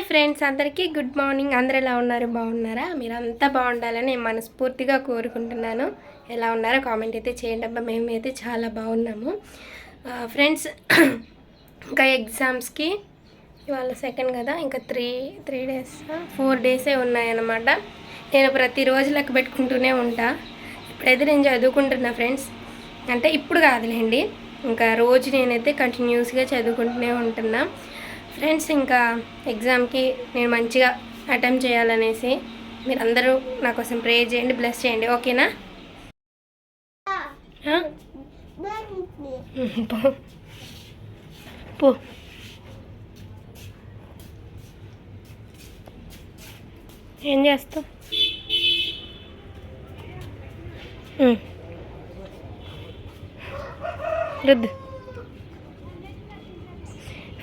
Hi friends అందరికీ good morning. అందరు ఎలా ఉన్నారు? బాగున్నారా? మీరంతా బాగుండాలని నేను మనస్ఫూర్తిగా కోరుకుంటున్నాను. ఎలా ఉన్నారో కామెంట్ అయితే చేయండి. అబ్బా మేమైతే చాలా బాగున్నాము. ఫ్రెండ్స్ ఇంకా ఎగ్జామ్స్కి ఇవాళ సెకండ్ కదా ఇంకా త్రీ త్రీ డేస్ ఫోర్ డేసే ఉన్నాయన్నమాట. నేను ప్రతిరోజు లెక్క పెట్టుకుంటూనే ఉంటా. ఇప్పుడైతే నేను చదువుకుంటున్నా ఫ్రెండ్స్. అంటే ఇప్పుడు కాదులేండి ఇంకా రోజు నేనైతే కంటిన్యూస్గా చదువుకుంటూనే ఉంటున్నా. ఫ్రెండ్స్ ఇంకా ఎగ్జామ్కి నేను మంచిగా అటెంప్ట్ చేయాలనేసి మీరందరూ నా కోసం ప్రే చేయండి బ్లెస్ చేయండి. ఓకేనా? పో. ఏం చేస్తావు? రుద్దు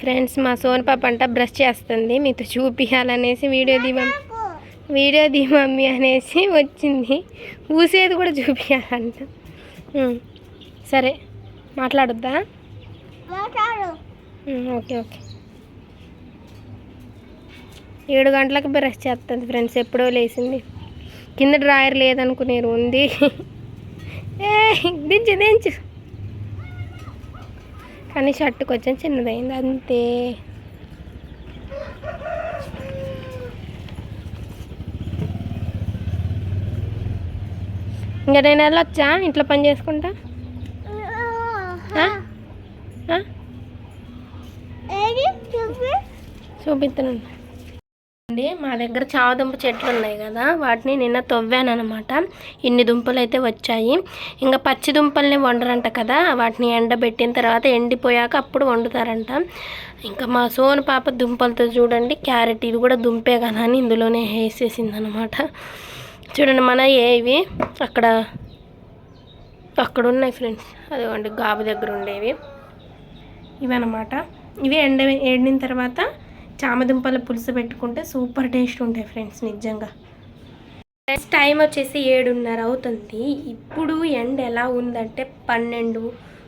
ఫ్రెండ్స్ మా సోన్ పాప అంట బ్రష్ చేస్తుంది. మీతో చూపించాలనేసి వీడియో దీ వీడియో దీ మమ్మీ అనేసి వచ్చింది. ఊసేది కూడా చూపించాలంట. సరే మాట్లాడొద్దా? Okay okay. ఏడు గంటలకు బ్రష్ చేస్తుంది ఫ్రెండ్స్ ఎప్పుడో లేచింది. కింద డ్రాయర్ లేదనుకునేరు ఉంది. ఏ దించు దించు. కానీ షర్ట్ కొంచెం చిన్నదైంది అంతే. ఇంకా నేను వెళ్ళొచ్చా ఇంట్లో పని చేసుకుంటా? చూపిస్తున్నాను అండి మా దగ్గర చావదుంప చెట్లు ఉన్నాయి కదా. వాటిని నిన్న తవ్వాను అనమాట ఇన్ని దుంపలు అయితే వచ్చాయి. ఇంకా పచ్చి దుంపల్ని వండరంట కదా. వాటిని ఎండబెట్టిన తర్వాత ఎండిపోయాక అప్పుడు వండుతారంట. ఇంకా మా సోను పాప దుంపలతో చూడండి. క్యారెట్ ఇది కూడా దుంపే కదా అని ఇందులోనే వేసేసింది అనమాట చూడండి మన ఏవి అక్కడ అక్కడ ఉన్నాయి ఫ్రెండ్స్. అదిగోండి గాబు దగ్గర ఉండేవి. ఇవన్నమాట. ఇవి ఎండ ఎండిన తర్వాత చామదుంపల పులుసు పెట్టుకుంటే సూపర్ టేస్ట్ ఉంటాయి ఫ్రెండ్స్ నిజంగా. ఫ్రెండ్స్ టైం వచ్చేసి ఏడున్నర అవుతుంది. ఇప్పుడు ఎండ ఎలా ఉందంటే పన్నెండు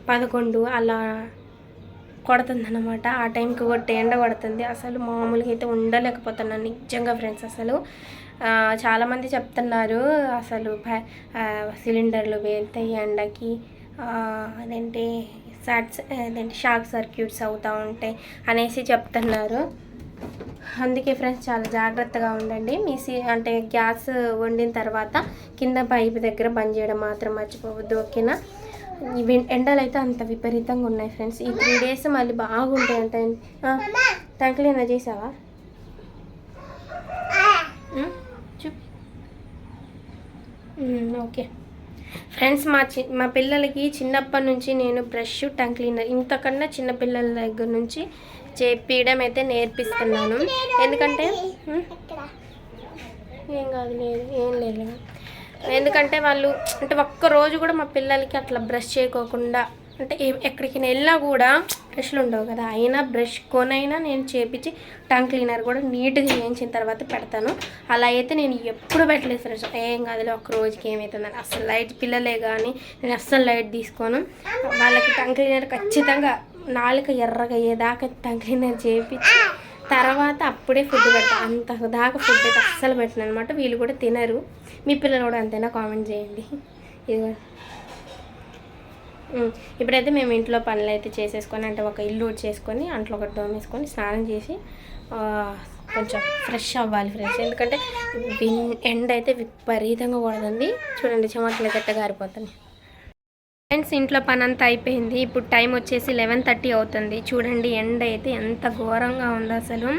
పదకొండు అలా కొడుతుందన్నమాట. ఆ టైంకి కొట్టి ఎండ కొడుతుంది. అసలు మామూలుగా అయితే ఉండలేకపోతున్నాను నిజంగా ఫ్రెండ్స్ అసలు. చాలామంది చెప్తున్నారు అసలు సిలిండర్లు వెళ్తాయి ఎండకి. అదేంటి సాట్స్ అదేంటి షాక్ సర్క్యూట్స్ అవుతూ ఉంటాయి అనేసి చెప్తున్నారు. అందుకే ఫ్రెండ్స్ చాలా జాగ్రత్తగా ఉండండి. మీ సీ అంటే గ్యాస్ వండిన తర్వాత కింద పైప్ దగ్గర బంద్ చేయడం మాత్రం మర్చిపోవద్దు ఓకేనా? ఈ ఎండలు అయితే అంత విపరీతంగా ఉన్నాయి ఫ్రెండ్స్. ఈ త్రీ డేస్ మళ్ళీ బాగుంటాయి అంటే టంకులేనా చేసావా? చూపి ఓకే. ఫ్రెండ్స్ మా చి మా పిల్లలకి చిన్నప్పటి నుంచి నేను బ్రష్ టంగ్ క్లీనర్ ఇంతకన్నా చిన్నపిల్లల దగ్గర నుంచి చేపించడం అయితే నేర్పిస్తున్నాను. ఎందుకంటే ఏం కాదు లేదు ఏం లేదు. ఎందుకంటే వాళ్ళు అంటే ఒక్క రోజు కూడా మా పిల్లలకి అట్లా బ్రష్ చేయకోకుండా అంటే ఎక్కడికి వెళ్ళినా కూడా బ్రష్లు ఉండవు కదా. అయినా బ్రష్ కొనైనా నేను చేపించి టంగ్ క్లీనర్ కూడా నీట్గా చేయించిన తర్వాత పెడతాను. అలా అయితే నేను ఎప్పుడు పెట్టలేదు ఫ్రెండ్స్. ఏం కాదులే ఒక్క రోజుకి ఏమవుతుందని అసలు లైట్ పిల్లలే కానీ నేను అస్సలు లైట్ తీసుకోను. వాళ్ళకి టంగ్ క్లీనర్ ఖచ్చితంగా నాలుక ఎర్రగా అయ్యేదాకా టంగ్ క్లీనర్ తర్వాత అప్పుడే ఫుడ్ పెడతా. అంత దాకా ఫుడ్ అయితే అస్సలు పెట్టను అనమాట వీళ్ళు కూడా తినరు. మీ పిల్లలు కూడా అంతేనా? కామెంట్ చేయండి. ఇదిగో. ఇప్పుడైతే మేము ఇంట్లో పనులు అయితే చేసేసుకొని అంటే ఒక ఇల్లు చేసుకొని అంట్లో ఒకటి దోమేసుకొని స్నానం చేసి కొంచెం ఫ్రెష్ అవ్వాలి ఫ్రెష్. ఎందుకంటే ఎండ అయితే విపరీతంగా కొడుతుంది చూడండి చెమటలు గట్టగా ఆరిపోతున్నాయి ఫ్రెండ్స్ ఇంట్లో పని అంతా అయిపోయింది. ఇప్పుడు టైం వచ్చేసి లెవెన్ థర్టీ అవుతుంది. చూడండి ఎండ అయితే ఎంత ఘోరంగా ఉంది అసలు.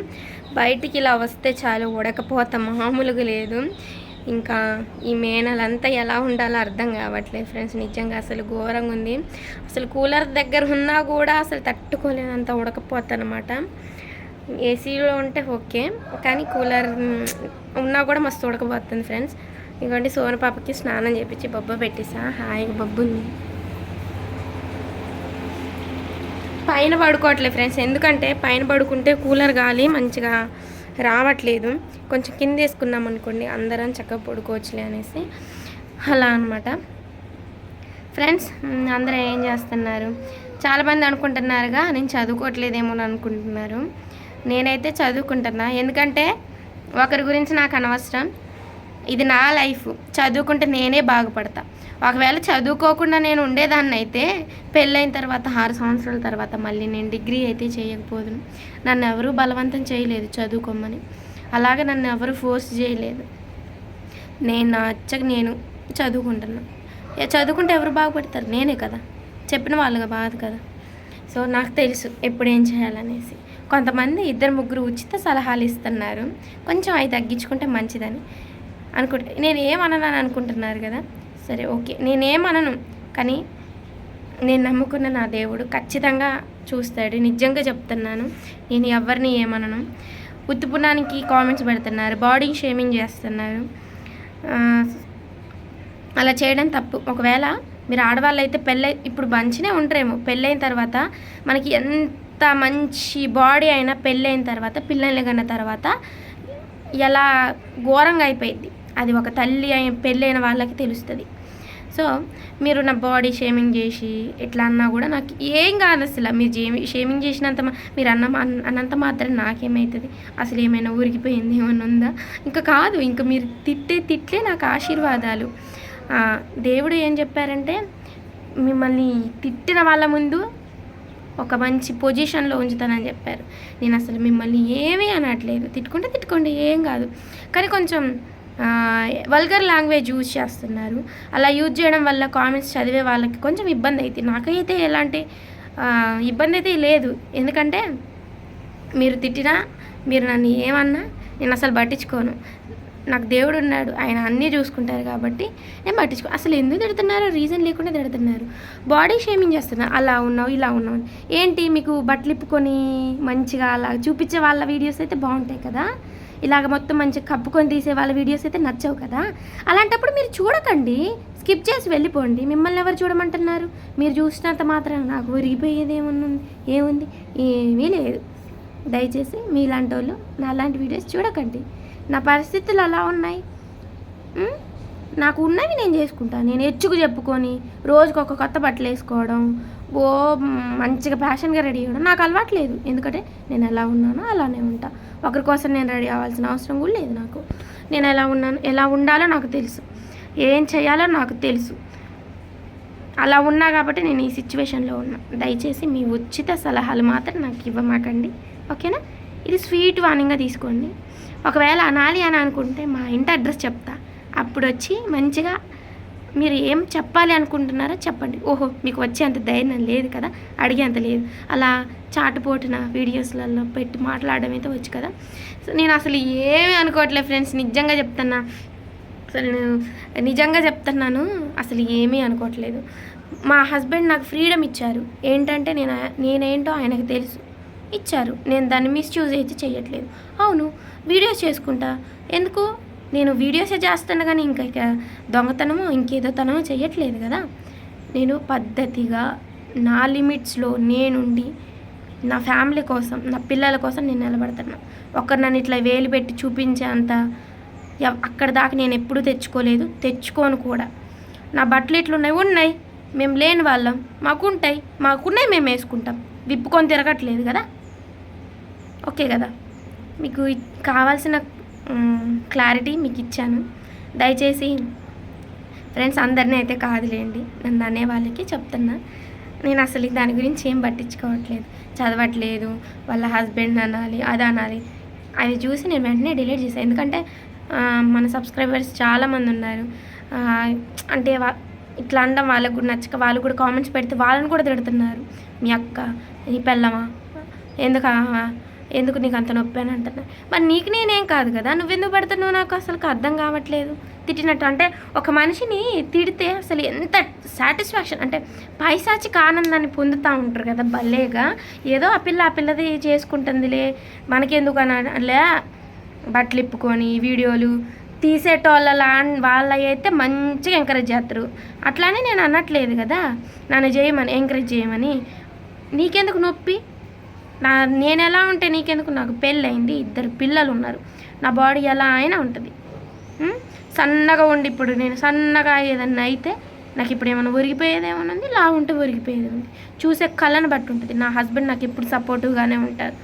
బయటికి ఇలా వస్తే చాలు ఉడకపోత మామూలుగా లేదు. ఇంకా ఈ మేనలంతా ఎలా ఉండాలో అర్థం కావట్లేదు ఫ్రెండ్స్ నిజంగా అసలు ఘోరంగా ఉంది. అసలు కూలర్ దగ్గర ఉన్నా కూడా అసలు తట్టుకోలేనంత ఉడకపోత అనమాట ఏసీలో ఉంటే ఓకే కానీ కూలర్ ఉన్నా కూడా మస్తు ఉడకపోతుంది ఫ్రెండ్స్ ఇదిగోండి సోన పాపకి స్నానం చేపించి బొబ్బ పెట్టేసా. హాయిగా బొబ్బుంది ఉంది పైన పడుకోవట్లేదు ఫ్రెండ్స్ ఎందుకంటే పైన పడుకుంటే కూలర్ గాలి మంచిగా రావట్లేదు. కొంచెం కింద వేసుకున్నాం అనుకోండి అందరం చక్కగా పడుకోవచ్చులే అనేసి అలా అనమాట ఫ్రెండ్స్ అందరూ ఏం చేస్తున్నారు? చాలామంది అనుకుంటున్నారుగా నేను చదువుకోవట్లేదేమో అని అనుకుంటున్నారు. నేనైతే చదువుకుంటున్నా. ఎందుకంటే ఒకరి గురించి నాకు అనవసరం. ఇది నా లైఫ్. చదువుకుంటే నేనే బాగుపడతా. ఒకవేళ చదువుకోకుండా నేను ఉండేదాన్ని అయితే పెళ్ళైన తర్వాత ఆరు సంవత్సరాల తర్వాత మళ్ళీ నేను డిగ్రీ అయితే చేయకపోదును. నన్ను ఎవరూ బలవంతం చేయలేదు చదువుకోమని. అలాగే నన్ను ఎవరు ఫోర్స్ చేయలేదు. నేను నచ్చక నేను చదువుకుంటున్నా. చదువుకుంటే ఎవరు బాగుపడతారు? నేనే కదా. చెప్పిన వాళ్ళుగా బాధ కదా. సో నాకు తెలుసు ఎప్పుడు ఏం చేయాలనేసి. కొంతమంది ఇద్దరు ముగ్గురు ఉచిత సలహాలు ఇస్తున్నారు. కొంచెం అవి తగ్గించుకుంటే మంచిదని. అనుకుంటే నేను ఏమనను అనుకుంటున్నారు కదా? సరే ఓకే. నేనేమనను కానీ నేను నమ్ముకున్న నా దేవుడు ఖచ్చితంగా చూస్తాడు. నిజంగా చెప్తున్నాను నేను ఎవరిని ఏమనను. ఉత్తుపునానికి కామెంట్స్ పెడుతున్నారు బాడీ షేమింగ్ చేస్తున్నారు. అలా చేయడం తప్పు. ఒకవేళ మీరు ఆడవాళ్ళు అయితే పెళ్ళై ఇప్పుడు మంచినే ఉంటారేమో పెళ్ళైన తర్వాత మనకి ఎంత మంచి బాడీ అయినా పెళ్ళైన తర్వాత పిల్లల్ని కన్న తర్వాత ఎలా ఘోరంగా అయిపోయింది అది ఒక తల్లి అయిన పెళ్ళైన వాళ్ళకి తెలుస్తుంది. సో మీరు నా బాడీ షేమింగ్ చేసి ఎట్లా అన్నా కూడా నాకు ఏం కాదు అసలు మీరు షేమింగ్ చేసినంత మీరు అన్న అన్నంత మాత్రం నాకేమవుతుంది అసలు ఏమైనా ఊరికిపోయింది ఏమైనా ఉందా? ఇంకా కాదు ఇంకా మీరు తిట్టే తిట్లే నాకు ఆశీర్వాదాలు. దేవుడు ఏం చెప్పారంటే మిమ్మల్ని తిట్టిన వాళ్ళ ముందు ఒక మంచి పొజిషన్లో ఉంచుతానని చెప్పారు. నేను అసలు మిమ్మల్ని ఏమీ అనట్లేదు. తిట్టుకుంటే తిట్టుకోండి ఏం కాదు. కానీ కొంచెం వల్గర్ లాంగ్వేజ్ యూజ్ చేస్తున్నారు. అలా యూజ్ చేయడం వల్ల కామెంట్స్ చదివే వాళ్ళకి కొంచెం ఇబ్బంది అయితే. నాకైతే ఎలాంటి ఇబ్బంది అయితే లేదు. ఎందుకంటే మీరు తిట్టినా మీరు నన్ను ఏమన్నా నేను అసలు పట్టించుకోను. నాకు దేవుడు ఉన్నాడు. ఆయన అన్నీ చూసుకుంటారు కాబట్టి నేను పట్టించుకో అసలు ఎందుకు తిడుతున్నారు? రీజన్ లేకుండా తిడుతున్నారు. బాడీ షేమింగ్ చేస్తున్నారు అలా ఉన్నావు ఇలా ఉన్నావు. ఏంటి మీకు బట్టలు ఇప్పుకొని మంచిగా అలా చూపించే వాళ్ళ వీడియోస్ అయితే బాగుంటాయి కదా? ఇలాగ మొత్తం మంచిగా కప్పుకొని తీసే వాళ్ళ వీడియోస్ అయితే నచ్చవు కదా. అలాంటప్పుడు మీరు చూడకండి. స్కిప్ చేసి వెళ్ళిపోండి. మిమ్మల్ని ఎవరు చూడమంటున్నారు? మీరు చూసినంత మాత్రం నాకు విరిగిపోయేది ఏముంది? ఏముంది? ఏమీ లేదు. దయచేసి మీలాంటి వాళ్ళు నా లాంటి వీడియోస్ చూడకండి. నా పరిస్థితులు అలా ఉన్నాయి. నాకు ఉన్నవి నేను చేసుకుంటాను నేను ఎచ్చుకు చెప్పుకొని రోజుకు ఒక కొత్త బట్టలు వేసుకోవడం ఓ మంచిగా ఫ్యాషన్గా రెడీ అవ్వడం నాకు అలవాట్లేదు ఎందుకంటే నేను ఎలా ఉన్నానో అలానే ఉంటా. ఒకరి కోసం నేను రెడీ అవ్వాల్సిన అవసరం కూడా లేదు నాకు. నేను ఎలా ఉన్నాను ఎలా ఉండాలో నాకు తెలుసు. ఏం చేయాలో నాకు తెలుసు. అలా ఉన్నా కాబట్టి నేను ఈ సిచ్యువేషన్లో ఉన్నా. దయచేసి మీ ఉచిత సలహాలు మాత్రం నాకు ఇవ్వమాకండి. ఓకేనా? ఇది స్వీట్ వార్నింగ్గా తీసుకోండి. ఒకవేళ అనాలి అని అనుకుంటే మా ఇంటి అడ్రస్ చెప్తా. అప్పుడు వచ్చి మంచిగా మీరు ఏం చెప్పాలి అనుకుంటున్నారో చెప్పండి. ఓహో మీకు వచ్చే అంత ధైర్యం లేదు కదా అడిగేంత లేదు. అలా చాటుపోటున వీడియోస్లలో పెట్టి మాట్లాడడం అయితే వచ్చు కదా. సో నేను అసలు ఏమీ అనుకోవట్లేదు ఫ్రెండ్స్ నిజంగా చెప్తున్నా. అసలు నేను నిజంగా చెప్తున్నాను అసలు ఏమీ అనుకోవట్లేదు. మా హస్బెండ్ నాకు ఫ్రీడమ్ ఇచ్చారు. ఏంటంటే నేను నేనేంటో ఆయనకు తెలుసు. ఇచ్చారు. నేను దాన్ని మిస్యూజ్ అయితే చేయట్లేదు అవును వీడియోస్ చేసుకుంటా. ఎందుకు? నేను వీడియోసే చేస్తాను కానీ ఇంకా ఇక దొంగతనము ఇంకేదో తనము చేయట్లేదు కదా. నేను పద్ధతిగా నా లిమిట్స్లో నేనుండి నా ఫ్యామిలీ కోసం నా పిల్లల కోసం నేను నిలబడుతున్నా ఒకరు నన్ను ఇట్లా వేలు పెట్టి చూపించే అంత అక్కడ దాకా నేను ఎప్పుడూ తెచ్చుకోలేదు. తెచ్చుకోను కూడా. నా బట్టలు ఇట్లున్నాయి ఉన్నాయి. మేము లేని వాళ్ళం. మాకు ఉంటాయి మాకున్నాయి మేము వేసుకుంటాం. విప్పుకొని తిరగట్లేదు కదా. ఓకే కదా. మీకు కావాల్సిన క్లారిటీ మీకు ఇచ్చాను దయచేసి ఫ్రెండ్స్ అందరినీ అయితే కాదులేండి. నన్ను అనే వాళ్ళకి చెప్తున్నా. నేను అసలు దాని గురించి ఏం పట్టించుకోవట్లేదు. చదవట్లేదు. వాళ్ళ హస్బెండ్ అనాలి అది అనాలి. అవి చూసి నేను వెంటనే డిలీట్ చేశాను ఎందుకంటే మన సబ్స్క్రైబర్స్ చాలామంది ఉన్నారు. అంటే వా ఇట్లా అనడం వాళ్ళకు కూడా నచ్చక వాళ్ళు కూడా కామెంట్స్ పెడితే వాళ్ళని కూడా తిడుతున్నారు. మీ అక్క నీ పెళ్ళమా? ఎందుకు ఎందుకు నీకు అంత నొప్పి అని అంటున్నా? మరి నీకు నేనేం కాదు కదా నువ్వెందుకు పెడుతున్నావు నాకు అసలు అర్థం కావట్లేదు. తిట్టినట్టు అంటే ఒక మనిషిని తిడితే అసలు ఎంత సాటిస్ఫాక్షన్ అంటే పైశాచిక ఆనందాన్ని పొందుతూ ఉంటారు కదా భలేగా. ఏదో ఆ పిల్ల ఆ పిల్లది చేసుకుంటుందిలే మనకెందుకు అని లే బట్టలు ఇప్పుకొని వీడియోలు తీసేటోళ్ళ వాళ్ళ అయితే మంచిగా ఎంకరేజ్ చేస్తారు. అట్లానే నేను అనట్లేదు కదా నన్ను చేయమని ఎంకరేజ్ చేయమని. నీకెందుకు నొప్పి? నా నేను ఎలా ఉంటే నీకెందుకు? నాకు పెళ్ళయింది ఇద్దరు పిల్లలు ఉన్నారు నా బాడీ ఎలా అయినా ఉంటుంది. సన్నగా ఉండి ఇప్పుడు నేను సన్నగా ఏదన్నా అయితే నాకు ఇప్పుడు ఏమైనా ఉరిగిపోయేదేమైనా ఉంది లా ఉంటే ఒరిగిపోయేది ఉంది చూసే కళ్ళని బట్టి ఉంటుంది. నా హస్బెండ్ నాకు ఎప్పుడు సపోర్టివ్గానే ఉంటారు.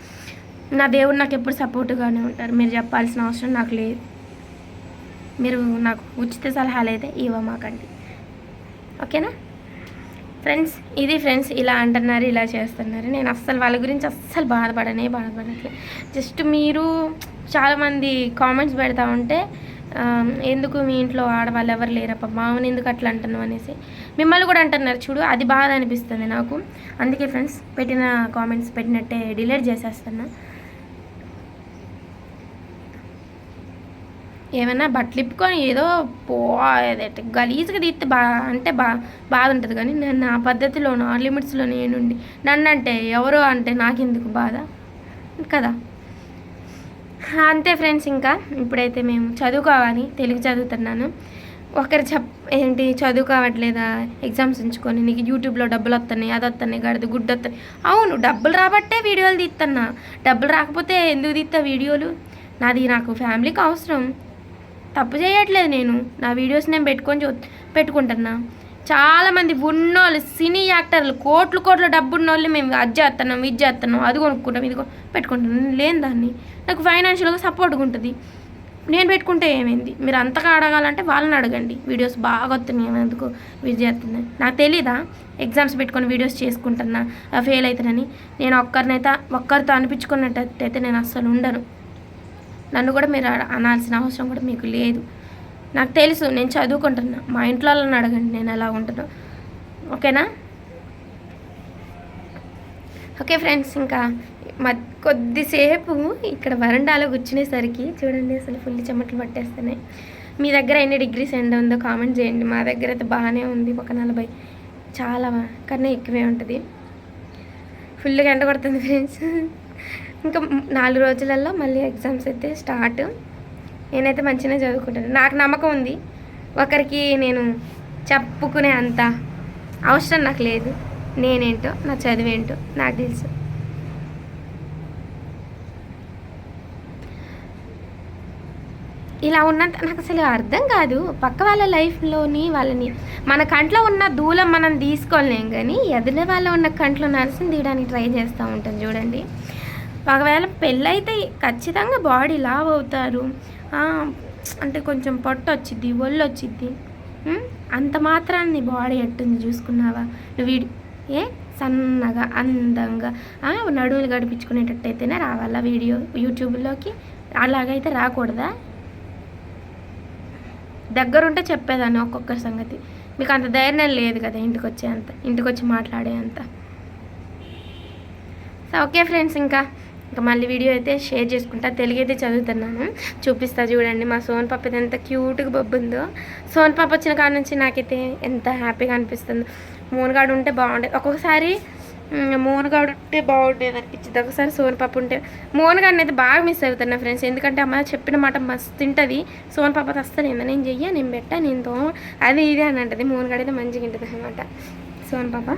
నా దేవుడు నాకు ఎప్పుడు సపోర్టివ్గానే ఉంటారు. మీరు చెప్పాల్సిన అవసరం నాకు లేదు. మీరు నాకు ఉచిత సలహాలు అయితే ఇవ్వమాకండి ఓకేనా? ఫ్రెండ్స్ ఇది ఫ్రెండ్స్ ఇలా అంటున్నారు ఇలా చేస్తున్నారు. నేను అస్సలు వాళ్ళ గురించి అస్సలు బాధపడనే బాధపడట్లే. జస్ట్ మీరు చాలామంది కామెంట్స్ పెడతా ఉంటే ఎందుకు మీ ఇంట్లో ఆడవాళ్ళు ఎవరు లేరప్ప మామని ఎందుకు అట్లా అంటున్నావు అనేసి. మిమ్మల్ని కూడా అంటున్నారు చూడు అది బాధ అనిపిస్తుంది నాకు. అందుకే ఫ్రెండ్స్ పెట్టిన కామెంట్స్ పెట్టినట్టే డిలీట్ చేసేస్తున్నా. ఏమైనా బట్టలు ఇప్పుకొని ఏదో పో గలీజ్గా తీస్తే బా అంటే బా బాధ ఉంటుంది కానీ నేను నా పద్ధతిలో నా లిమిట్స్లో నేనుండి నన్ను అంటే ఎవరో అంటే నాకెందుకు బాధ? కదా. అంతే ఫ్రెండ్స్ ఇంకా. ఇప్పుడైతే మేము చదువుకోవాలి తెలుగు చదువుతున్నాను. ఒకరు చెప్ ఏంటి చదువుకోవట్లేదా? ఎగ్జామ్స్ ఉంచుకొని నీకు యూట్యూబ్లో డబ్బులు వస్తున్నాయి అది వస్తున్నాయి గడదు గుడ్డు వస్తున్నాయి అవును డబ్బులు రాబట్టే వీడియోలు తీస్తున్నా డబ్బులు రాకపోతే ఎందుకు తీస్తా వీడియోలు? నాది నాకు ఫ్యామిలీకి అవసరం. తప్పు చేయట్లేదు నేను. నా వీడియోస్ నేను పెట్టుకొని చూ పెట్టుకుంటున్నా. చాలామంది ఉన్నోళ్ళు సినీ యాక్టర్లు కోట్లు కోట్ల డబ్బున్న వాళ్ళు మేము అది చేస్తున్నాం ఇది చేస్తున్నాం అది కొనుక్కుంటాం ఇది కొను- పెట్టుకుంటాం నేను లేని దాన్ని. నాకు ఫైనాన్షియల్గా సపోర్ట్గా ఉంటుంది. నేను పెట్టుకుంటే ఏమైంది? మీరు అంతగా అడగాలంటే వాళ్ళని అడగండి. వీడియోస్ బాగా వస్తున్నాయి ఏమో ఎందుకు ఇది నాకు తెలీదా? ఎగ్జామ్స్ పెట్టుకొని వీడియోస్ చేసుకుంటున్నా. ఫెయిల్ అవుతానని నేను ఒక్కరినైతే ఒక్కరితో అనిపించుకున్నట్టయితే నేను అస్సలు ఉండను. నన్ను కూడా మీరు అనాల్సిన అవసరం కూడా మీకు లేదు. నాకు తెలుసు నేను చదువుకుంటున్నా. మా ఇంట్లో వాళ్ళని అడగండి నేను ఎలా ఉంటున్నా. ఓకేనా? ఓకే ఫ్రెండ్స్ ఇంకా మ కొద్దిసేపు ఇక్కడ వరండాలో కూర్చునేసరికి చూడండి అసలు ఫుల్ చెమటలు పట్టేస్తున్నాయి. మీ దగ్గర ఎన్ని డిగ్రీస్ ఎండ ఉందో కామెంట్ చేయండి. మా దగ్గర అయితే బాగానే ఉంది ఒక నలభై. చాలా కన్నా ఎక్కువే ఉంటుంది. ఫుల్గా ఎండ కొడుతుంది ఫ్రెండ్స్. ఇంకా నాలుగు రోజులలో మళ్ళీ ఎగ్జామ్స్ అయితే స్టార్ట్ నేనైతే మంచిగా చదువుకుంటాను. నాకు నమ్మకం ఉంది. ఒకరికి నేను చెప్పుకునే అంత అవసరం నాకు లేదు. నేనేంటో నా చదివేంటో నాకు తెలుసు. ఇలా ఉన్నంత నాకు అసలు అర్థం కాదు. పక్క వాళ్ళ లైఫ్లోని వాళ్ళని మన కంట్లో ఉన్న దూలం మనం తీసుకోలేం కానీ ఎదురు వాళ్ళ ఉన్న కంట్లో నరసం తీయడానికి ట్రై చేస్తూ ఉంటాం చూడండి. ఒకవేళ పెళ్ళైతే ఖచ్చితంగా బాడీ లావ్ అవుతారు. అంటే కొంచెం పొట్ట వచ్చిద్ది ఒళ్ళు వచ్చిద్ది. అంత మాత్రాన్ని బాడీ ఎట్టుంది చూసుకున్నావా? నువ్వు వీడి ఏ? సన్నగా అందంగా నడువులు గడిపించుకునేటట్టయితేనే రావాలా వీడియో యూట్యూబ్లోకి? అలాగైతే రాకూడదా? దగ్గరుంటే చెప్పేదాన్ని ఒక్కొక్క సంగతి. మీకు అంత ధైర్యం లేదు కదా ఇంటికి వచ్చే అంత ఇంటికి వచ్చి మాట్లాడే అంత సో ఓకే ఫ్రెండ్స్ ఇంకా. మళ్ళీ వీడియో అయితే షేర్ చేసుకుంటా. తెలుగు అయితే చదువుతున్నాను. చూపిస్తా చూడండి. మా సోన్ పాప అయితే ఎంత క్యూట్గా బొబ్బుందో సోన్ పాప వచ్చిన కాడ నుంచి నాకైతే ఎంత హ్యాపీగా అనిపిస్తుందో. మూనగాడు ఉంటే బాగుండేది ఒక్కొక్కసారి మ్, మోనగాడు ఉంటే బాగుండేది అనిపించింది ఒకసారి సోన్ పాప ఉంటే మోనగాడిని అయితే బాగా మిస్ అవుతున్నా ఫ్రెండ్స్. ఎందుకంటే అమ్మ చెప్పిన మాట మస్తు తింటుంది. సోన్ పాప వస్తాను ఏందా? నేను చెయ్య నేను పెట్టా నేను తో అది ఇది అని అంటది. మోనగాడు అయితే మంచిగా ఉంటుంది అనమాట సోన్ పాప.